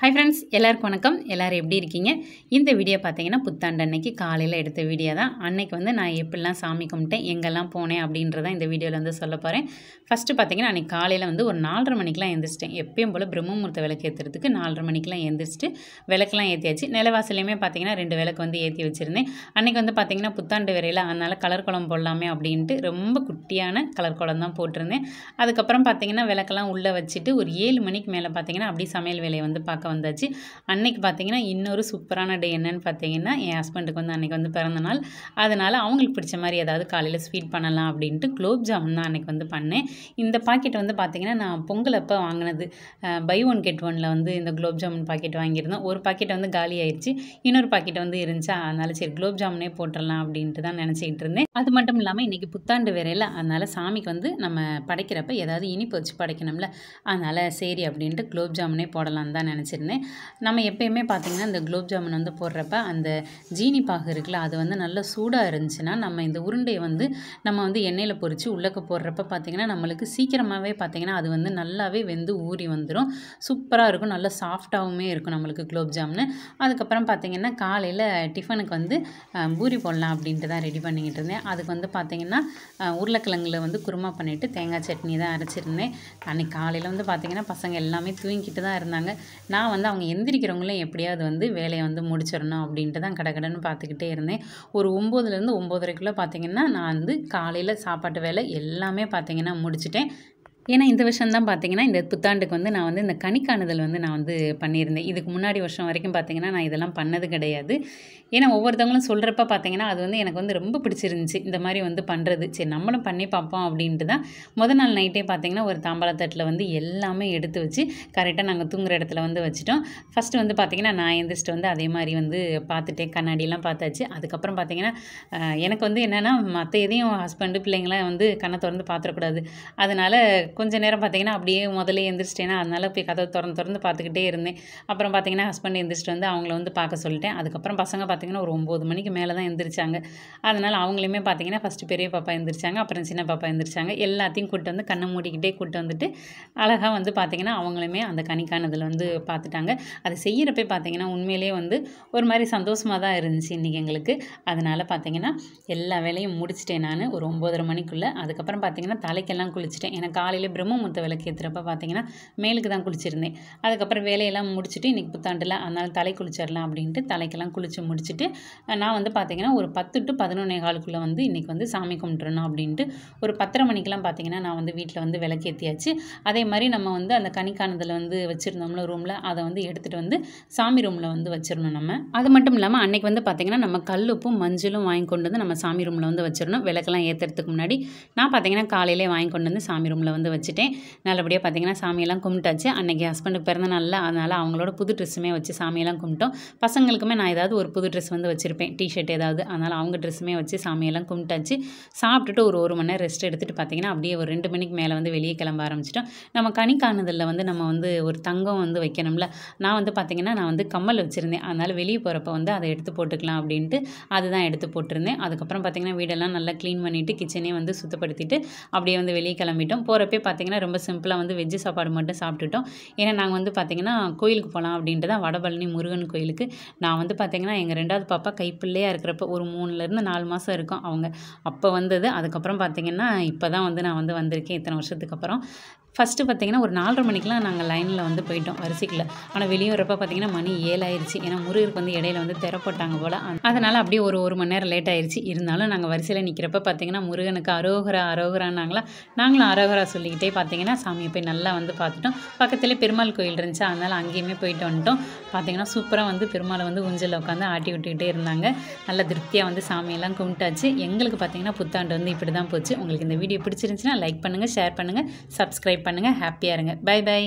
Hi friends எல்லாருக்கும் வணக்கம். எல்லோரும் எப்படி இருக்கீங்க? இந்த வீடியோ பார்த்தீங்கன்னா புத்தாண்டு அன்னைக்கு காலையில் எடுத்த வீடியோ தான். அன்னைக்கு வந்து நான் எப்படிலாம் சாமி கும்பிட்டேன் எங்கெல்லாம் போனேன் அப்படின்றத இந்த வீடியோவில் வந்து சொல்ல போகிறேன் ஃபஸ்ட்டு பார்த்தீங்கன்னா அன்றைக்கி காலையில் வந்து ஒரு நாலரை மணிக்கெலாம் எழுந்திரிச்சிட்டேன் எப்பயும் போல் பிரம்மமுகூர்த்த விளக்கு ஏற்றுறதுக்கு நாலரை மணிக்கெலாம் எழுந்திரிச்சிட்டு விளக்கெலாம் ஏற்றியாச்சு நிலவாசலையுமே பார்த்தீங்கன்னா ரெண்டு விளக்கு வந்து ஏற்றி வச்சுருந்தேன். அன்றைக்கி வந்து பார்த்தீங்கன்னா புத்தாண்டு வரையில் அதனால் கலர் குளம் போடலாமே அப்படின்ட்டு ரொம்ப குட்டியான கலர் குளம் தான் போட்டிருந்தேன். அதுக்கப்புறம் பார்த்தீங்கன்னா விளக்கெல்லாம் உள்ளே வச்சுட்டு ஒரு ஏழு மணிக்கு மேலே பார்த்தீங்கன்னா அப்படியே சமையல் வேலையை வந்து பார்க்க வந்தாச்சு. அன்னைக்கு பார்த்தீங்கன்னா இன்னொரு சூப்பரான டே என்னன்னு பார்த்தீங்கன்னா என் ஹஸ்பண்டுக்கு வந்து அன்றைக்கி வந்து பிறந்த நாள். அதனால் அவங்களுக்கு பிடிச்ச மாதிரி ஏதாவது காலையில் ஸ்வீட் பண்ணலாம் அப்படின்ட்டு குலோப் ஜாமுன் தான் அன்றைக்கி வந்து பண்ணேன். இந்த பாக்கெட் வந்து பார்த்தீங்கன்னா நான் பொங்கல் அப்போ வாங்கினது பை ஒன் கெட் ஒனில் வந்து இந்த குலோப் ஜாமுன் பாக்கெட் வாங்கியிருந்தோம். ஒரு பாக்கெட் வந்து காலி ஆயிடுச்சு இன்னொரு பாக்கெட் வந்து இருந்துச்சா அதனால் சரி குலோப் ஜாமுனே போட்டுடலாம் அப்படின்ட்டு தான் நினச்சிக்கிட்டு இருந்தேன். அது மட்டும் இல்லாமல் இன்றைக்கி புத்தாண்டு வேறையில் அதனால் சாமிக்கு வந்து நம்ம படைக்கிறப்ப ஏதாவது இனிப்பு வச்சு படைக்கணும்ல அதனால் சரி அப்படின்ட்டு குலோப் ஜாமுனே போடலான்னு தான் நினச்சிருந்தேன் நம்ம எப்பயுமே பார்த்திங்கன்னா இந்த குலோப் ஜாமுன் வந்து போடுறப்ப அந்த ஜீனி பாகு இருக்குல்ல அது வந்து நல்லா சூடாக இருந்துச்சுன்னா நம்ம இந்த உருண்டையை வந்து நம்ம வந்து எண்ணெயில் பொரித்து உள்ளக்க போடுறப்ப பார்த்திங்கன்னா நம்மளுக்கு சீக்கிரமாகவே பார்த்திங்கன்னா அது வந்து நல்லாவே வெந்து ஊறி வந்துடும் சூப்பராக இருக்கும். நல்லா சாஃப்டாகவுமே இருக்கும் நம்மளுக்கு குலோப் ஜாமுன் அதுக்கப்புறம் பார்த்திங்கன்னா காலையில் டிஃபனுக்கு வந்து பூரி போடலாம் அப்படின்ட்டு தான் ரெடி பண்ணிக்கிட்டு இருந்தேன். அதுக்கு வந்து பார்த்திங்கன்னா உருளைக்கிழங்குல வந்து குருமா பண்ணிவிட்டு தேங்காய் சட்னி தான் அரைச்சிருந்தேன். அன்றைக்கி காலையில் வந்து பார்த்திங்கன்னா பசங்க எல்லாமே தூங்கிக்கிட்டு தான் இருந்தாங்க. நான் வந்து அவங்க எந்திரிக்கிறவங்களும் எப்படியாவது வந்து வேலையை வந்து முடிச்சிடணும் அப்படின்ட்டு தான் கடகடன்னு பார்த்துக்கிட்டே இருந்தேன். ஒரு ஒம்போதுலேருந்து ஒம்போதரைக்குள்ளே பார்த்திங்கன்னா நான் வந்து காலையில் சாப்பாட்டு வேலை எல்லாமே பார்த்திங்கன்னா முடிச்சிட்டேன். ஏன்னா இந்த வருஷம் தான் பார்த்தீங்கன்னா இந்த புத்தாண்டுக்கு வந்து நான் வந்து இந்த கணிக்காணுதல் வந்து நான் வந்து பண்ணியிருந்தேன். இதுக்கு முன்னாடி வருஷம் வரைக்கும் பார்த்தீங்கன்னா நான் இதெல்லாம் பண்ணது கிடையாது. ஏன்னா ஒவ்வொருத்தவங்களும் சொல்கிறப்ப பார்த்தீங்கன்னா அது வந்து எனக்கு வந்து ரொம்ப பிடிச்சிருந்துச்சி. இந்த மாதிரி வந்து பண்ணுறது சரி நம்மளும் பண்ணி பார்ப்போம் அப்படின்ட்டு தான் முத நாள் நைட்டே பார்த்தீங்கன்னா ஒரு தாம்பாளத்தட்டில் வந்து எல்லாமே எடுத்து வச்சு கரெக்டாக நாங்கள் தூங்குற இடத்துல வந்து வச்சுட்டோம். ஃபஸ்ட்டு வந்து பார்த்தீங்கன்னா நான் எழுந்திரிச்சிட்டு வந்து அதே மாதிரி வந்து பார்த்துட்டேன் கண்ணாடியெல்லாம் பார்த்தாச்சு அதுக்கப்புறம் பார்த்தீங்கன்னா எனக்கு வந்து என்னென்னா மற்ற எதையும் ஹஸ்பண்டு பிள்ளைங்களாம் வந்து கண்ணை திறந்து பார்த்துடக்கூடாது அதனால் கொஞ்ச நேரம் பார்த்தீங்கன்னா அப்படியே முதல்ல எழுந்திரிச்சிட்டேன்னா அதனால் போய் கதவை திறந்து திறந்து பார்த்துக்கிட்டே இருந்தேன். அப்புறம் பார்த்தீங்கன்னா ஹஸ்பண்ட் எழுந்திரிச்சிட்டு வந்து அவங்கள வந்து பார்க்க சொல்லிட்டேன். அதுக்கப்புறம் பசங்க பார்த்தீங்கன்னா ஒரு ஒம்பது மணிக்கு மேலே தான் எந்திரிச்சாங்க. அதனால் அவங்களையுமே பார்த்தீங்கன்னா ஃபஸ்ட்டு பெரிய பாப்பா எந்திரிச்சாங்க அப்புறம் சின்ன பாப்பா எந்திரிச்சாங்க. எல்லாத்தையும் கூப்பிட்டு வந்து கண்ணை மூடிக்கிட்டே கூட்டு வந்துட்டு அழகாக வந்து பார்த்தீங்கன்னா அவங்களுமே அந்த கணிக்கானதில் வந்து பார்த்துட்டாங்க. அது செய்கிறப்ப பார்த்தீங்கன்னா உண்மையிலேயே வந்து ஒரு மாதிரி சந்தோஷமாக தான் இருந்துச்சு இன்றைக்கி எங்களுக்கு. அதனால் பார்த்தீங்கன்னா எல்லா வேலையும் முடிச்சிட்டேன் நான். ஒரு ஒம்போதரை மணிக்குள்ளே. அதுக்கப்புறம் பார்த்தீங்கன்னா தலைக்கெல்லாம் குளிச்சிட்டேன். ஏன்னா காலையில் பிரம்மமுத்த விளக்கு ஏற்றுறப்ப பார்த்தீங்கன்னா மேலுக்கு தான் குளிச்சிருந்தேன். அதுக்கப்புறம் வேலையெல்லாம் முடிச்சுட்டு இன்றைக்கி புத்தாண்டில் அதனால் தலை குளிச்சிடலாம் அப்படின்ட்டு தலைக்கெல்லாம் குளித்து முடிச்சுட்டு நான் வந்து பார்த்தீங்கன்னா ஒரு பத்து டு பதினொன்னே காலுக்குள்ளே வந்து இன்றைக்கி வந்து சாமி கும்பிட்றணும் அப்படின்ட்டு ஒரு பத்தரை மணிக்கெலாம் பார்த்தீங்கன்னா நான் வந்து வீட்டில் வந்து விளக்கேற்றியாச்சு அதே மாதிரி நம்ம வந்து அந்த கணிக்கானதில் வந்து வச்சுருந்தோம்ல ரூமில் அதை வந்து எடுத்துகிட்டு வந்து சாமி ரூமில் வந்து வச்சிடணும் நம்ம. அது மட்டும் இல்லாமல் அன்றைக்கி வந்து பார்த்திங்கன்னா நம்ம கல்லுப்பும் மஞ்சளும் வாங்கி கொண்டு வந்து நம்ம சாமி ரூமில் வந்து வச்சிடணும் விளக்கெல்லாம் ஏற்றுறதுக்கு முன்னாடி நான் பார்த்தீங்கன்னா காலையிலே வாங்கி கொண்டு வந்து சாமி ரூமில் வந்து வச்சுட்டேன். நல்லபடியாக பார்த்தீங்கன்னா சாமியெல்லாம் கும்பிட்டாச்சு. அன்றைக்கி ஹஸ்பண்டுக்கு பிறந்த நாளில் அதனால் அவங்களோட புது ட்ரெஸ்ஸுமே வச்சு சாமியெல்லாம் கும்பிட்டோம். பசங்களுக்குமே நான் ஏதாவது ஒரு புது ட்ரெஸ் வந்து வச்சுருப்பேன். டிஷர்ட் ஏதாவது. அதனால் அவங்க ட்ரெஸ்ஸுமே வச்சு சாமியெல்லாம் கும்பிட்டாச்சு. சாப்பிட்டுட்டு ஒரு ஒரு மணி நேரம் ரெஸ்ட் எடுத்துகிட்டு பார்த்தீங்கன்னா அப்படியே ஒரு ரெண்டு மணிக்கு மேலே வந்து வெளியே கிளம்ப ஆரம்பிச்சிட்டோம். நம்ம கனிக்கானதில் வந்து நம்ம வந்து ஒரு தங்கம் வந்து வைக்கணும்ல. நான் வந்து பார்த்தீங்கன்னா நான் வந்து கம்மல் வச்சுருந்தேன். அதனால் வெளியே போகிறப்ப வந்து அதை எடுத்து போட்டுக்கலாம் அப்படின்ட்டு அதுதான் எடுத்து போட்டிருந்தேன். அதுக்கப்புறம் பார்த்தீங்கன்னா வீடெல்லாம் நல்லா க்ளீன் பண்ணிவிட்டு கிச்சனே வந்து சுத்தப்படுத்திட்டு அப்படியே வந்து வெளியே கிளம்பிட்டோம். போகிறப்பே பார்த்தீங்கன்னா ரொம்ப சிம்பிளாக வந்து வெஜ்ஜு சாப்பாடு மட்டும் சாப்பிட்டுட்டோம். ஏன்னா நாங்கள் வந்து பார்த்தீங்கன்னா கோயிலுக்கு போகலாம் அப்படின்ட்டு தான் வடபழனி முருகன் கோயிலுக்கு. நான் வந்து பார்த்தீங்கன்னா எங்கள் ரெண்டாவது பாப்பா கைப்பிள்ளையாக இருக்கிறப்ப ஒரு மூணுலேருந்து நாலு மாதம் இருக்கும் அவங்க. அப்போ வந்தது. அதுக்கப்புறம் பார்த்தீங்கன்னா இப்போ தான் வந்து நான் வந்து வந்திருக்கேன் இத்தனை வருஷத்துக்கு அப்புறம். ஃபஸ்ட்டு பார்த்தீங்கன்னா ஒரு நாலரை மணிக்கெலாம் நாங்கள் லைனில் வந்து போயிட்டோம் வரிசைக்குள்ள. ஆனால் வெளியே வரப்போ பார்த்தீங்கன்னா மணி ஏழாயிருச்சு. ஏன்னா முருகருக்கு வந்து இடையில வந்து திற போட்டாங்க போல் அதனால் அப்படியே ஒரு ஒரு மணி நேரம் லேட் ஆயிடுச்சு இருந்தாலும் நாங்கள் வரிசையில் நிற்கிறப்ப பார்த்தீங்கன்னா முருகனுக்கு அரோகரா அரோகரானாங்களா நாங்களும் அரோகரா சொல்லிக்கிட்டே பார்த்தீங்கன்னா சாமியை போய் நல்லா வந்து பார்த்துட்டோம். பக்கத்துலேயே பெருமாள் கோயில் இருந்துச்சு. அதனால் அங்கேயுமே போயிட்டு வந்துட்டோம். பார்த்தீங்கன்னா சூப்பராக வந்து பெருமாளை வந்து ஊஞ்சலில் உட்காந்து ஆட்டி விட்டுக்கிட்டே இருந்தாங்க. நல்ல திருப்தியாக வந்து சாமியெல்லாம் கும்பிட்டாச்சு. எங்களுக்கு பார்த்தீங்கன்னா புத்தாண்டு வந்து இப்படி தான் போச்சு. உங்களுக்கு இந்த வீடியோ பிடிச்சிருந்துச்சுன்னா லைக் பண்ணுங்கள் ஷேர் பண்ணுங்கள் சப்ஸ்கிரைப் பண்ணுங்கள் ஹாப்பியாக இருங்க. By by